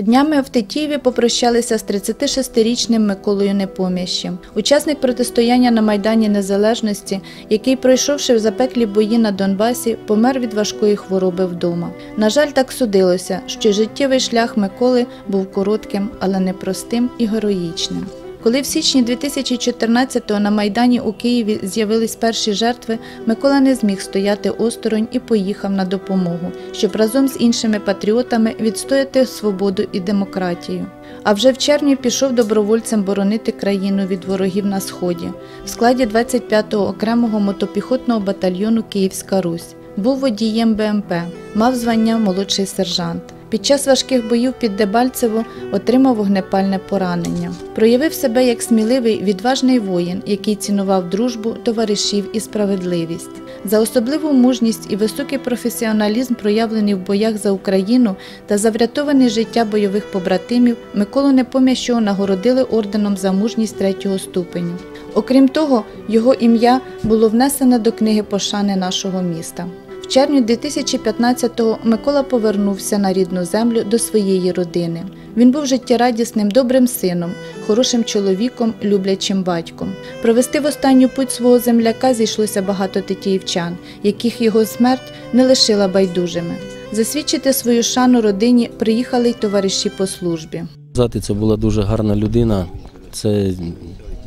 Днями в Тетіїві попрощалися з 36-річним Миколою Непоміщем, учасник протистояння на Майдані Незалежності, який, пройшовши в запеклі бої на Донбасі, помер від важкої хвороби вдома. На жаль, так судилося, що життєвий шлях Миколи був коротким, але непростим і героїчним. Коли в січні 2014-го на Майдані у Києві з'явились перші жертви, Микола не зміг стояти осторонь і поїхав на допомогу, щоб разом з іншими патріотами відстояти свободу і демократію. А вже в червні пішов добровольцем боронити країну від ворогів на сході в складі 25-го окремого мотопіхотного батальйону Київська Русь. Був водієм БМП, мав звання молодший сержант. Під час важких боїв під Дебальцево отримав вогнепальне поранення. Проявив себе як сміливий, відважний воїн, який цінував дружбу, товаришів і справедливість. За особливу мужність і високий професіоналізм, проявлений в боях за Україну та за врятоване життя бойових побратимів, Миколу Непомящого нагородили орденом за мужність третього ступеню. Окрім того, його ім'я було внесено до книги пошани нашого міста. Червні 2015-го Микола повернувся на рідну землю до своєї родини. Він був життєрадісним, добрим сином, хорошим чоловіком, люблячим батьком. Провести в останню путь свого земляка зійшлося багато тетіївчан, яких його смерть не лишила байдужими. Засвідчити свою шану родині приїхали й товариші по службі. Сказати, це була дуже гарна людина. Це,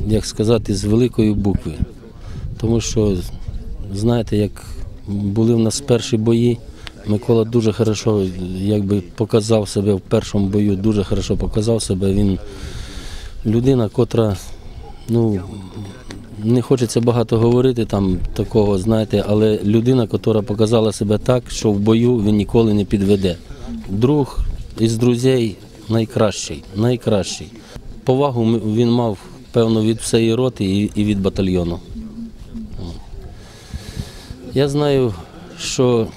як сказати, з великої букви. Тому що, знаєте, як були в нас перші бої, Микола дуже хорошо якби, показав себе в першому бою, дуже хорошо показав себе. Він людина, котра, ну, не хочеться багато говорити там такого, знаєте, але людина, котра показала себе так, що в бою він ніколи не підведе. Друг із друзей найкращий, найкращий. Повагу він мав, певно, від всієї роти і від батальйону. Я знаю, що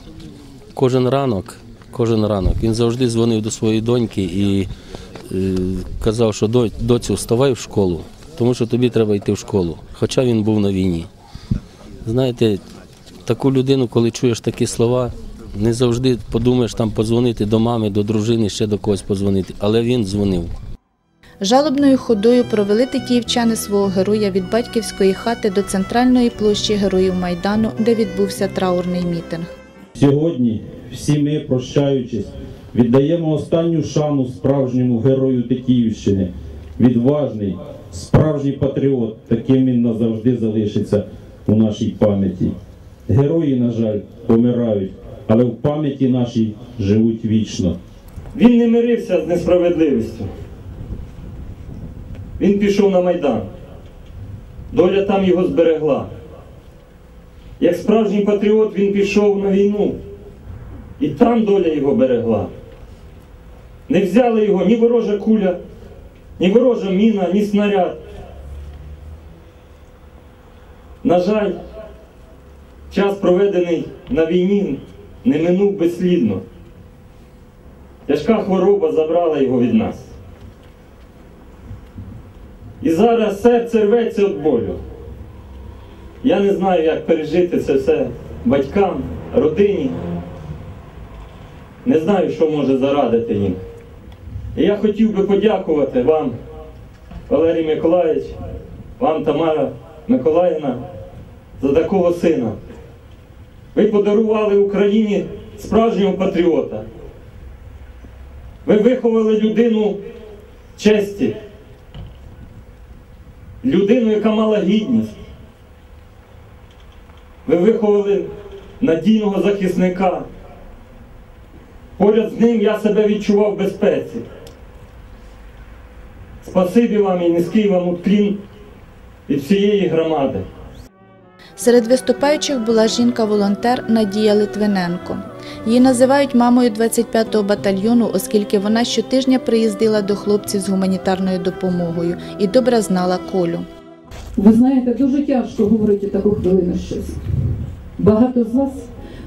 кожен ранок, кожен ранок він завжди дзвонив до своєї доньки і е, казав, що «До- доцю, вставай в школу, тому що тобі треба йти в школу. Хоча він був на війні. Знаєте, таку людину, коли чуєш такі слова, не завжди подумаєш там подзвонити до мами, до дружини, ще до когось подзвонити. Але він дзвонив. Жалобною ходою провели тетіївчани свого героя від батьківської хати до центральної площі Героїв Майдану, де відбувся траурний мітинг. Сьогодні всі ми, прощаючись, віддаємо останню шану справжньому герою Тетіївщини. Відважний, справжній патріот, таким він назавжди залишиться у нашій пам'яті. Герої, на жаль, помирають, але в пам'яті нашій живуть вічно. Він не мирився з несправедливістю. Він пішов на Майдан. Доля там його зберегла. Як справжній патріот він пішов на війну. І там доля його берегла. Не взяли його ні ворожа куля, ні ворожа міна, ні снаряд. На жаль, час, проведений на війні, не минув безслідно. Тяжка хвороба забрала його від нас. І зараз серце рветься від болю. Я не знаю, як пережити це все батькам, родині. Не знаю, що може зарадити їм. І я хотів би подякувати вам, Валерій Миколаївич, вам, Тамара Миколаївна, за такого сина. Ви подарували Україні справжнього патріота. Ви виховали людину честі, людину, яка мала гідність. Ви виховали надійного захисника. Поряд з ним я себе відчував в безпеці. Спасибі вам і низький вам уклін від всієї громади. Серед виступаючих була жінка-волонтер Надія Литвиненко. Її називають мамою 25-го батальйону, оскільки вона щотижня приїздила до хлопців з гуманітарною допомогою і добре знала колю. Ви знаєте, дуже тяжко говорити таку хвилину щось. Багато з вас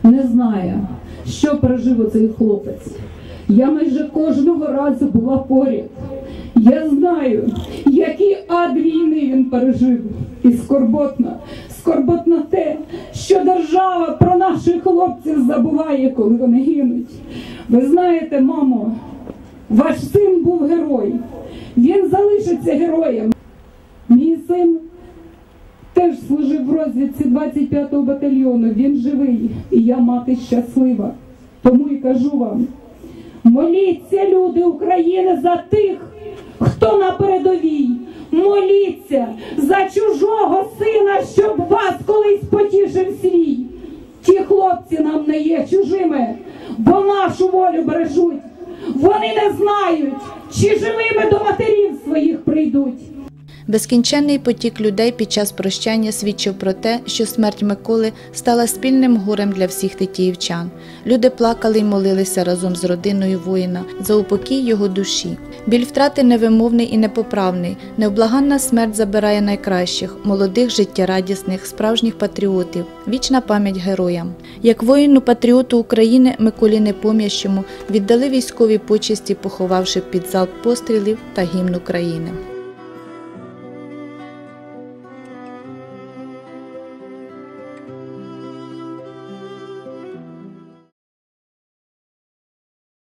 не знає, що пережив оцей хлопець. Я майже кожного разу була поряд. Я знаю, який ад війни він пережив. І скорботно, скорботно наших хлопців забуває, коли вони гинуть. Ви знаєте, мамо, Ваш син був герой. Він залишиться героєм. Мій син теж служив в розвідці 25-го батальйону. Він живий, і я мати щаслива. Тому і кажу вам: моліться, люди України, за тих, нашу волю бережуть. Вони не знають, чи живими до матерів своїх прийдуть. Безкінченний потік людей під час прощання свідчив про те, що смерть Миколи стала спільним горем для всіх тетіївчан. Люди плакали й молилися разом з родиною воїна за упокій його душі. Біль втрати невимовний і непоправний. Невблаганна смерть забирає найкращих, молодих, життєрадісних, справжніх патріотів. Вічна пам'ять героям. Як воїну патріоту України Миколі Непом'ящому віддали військові почесті, поховавши під залп пострілів та гімн України.